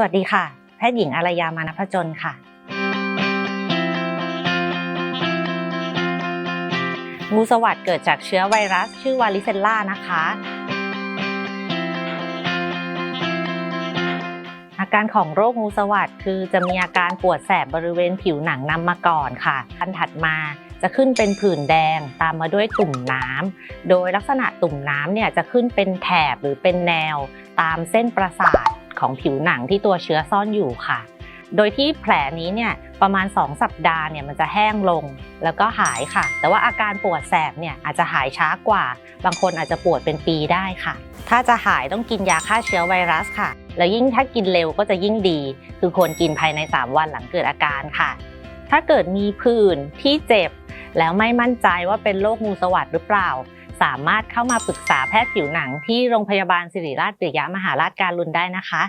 สวัสดีค่ะ แพทย์หญิงอารยามานพจนค่ะ งูสวัสด์เกิดจากเชื้อไวรัส ชื่อวาริเซลล่านะคะ อาการของโรคงูสวัสด์คือจะมีอาการปวดแสบบริเวณผิวหนังนำมาก่อนค่ะอันถัดมาจะขึ้นเป็นผื่นแดงตามมาด้วยตุ่มน้ำโดยลักษณะตุ่มน้ำเนี่ยจะขึ้นเป็นแถบหรือเป็นแนว ตามเส้นประสาท ของผิวหนังที่ตัวเชื้อซ่อนอยู่ค่ะ โดยที่แผลนี้เนี่ยประมาณ 2 สัปดาห์เนี่ยมันจะแห้งลงแล้วก็หายค่ะ แต่ว่าอาการปวดแสบเนี่ยอาจจะหายช้ากว่า บางคนอาจจะปวดเป็นปีได้ค่ะ ถ้าจะหายต้องกินยาฆ่าเชื้อไวรัสค่ะ แล้วยิ่งถ้ากินเร็วก็จะยิ่งดี คือควรกินภายใน 3 วันหลังเกิดอาการค่ะ ถ้าเกิดมีผื่นที่เจ็บ แล้วไม่มั่นใจว่าเป็นโรคงูสวัสดหรือเปล่า สามารถเข้ามาปรึกษาแพทย์ผิวหนังที่โรงพยาบาลศิริราชปิยมหาราชการุณได้นะคะ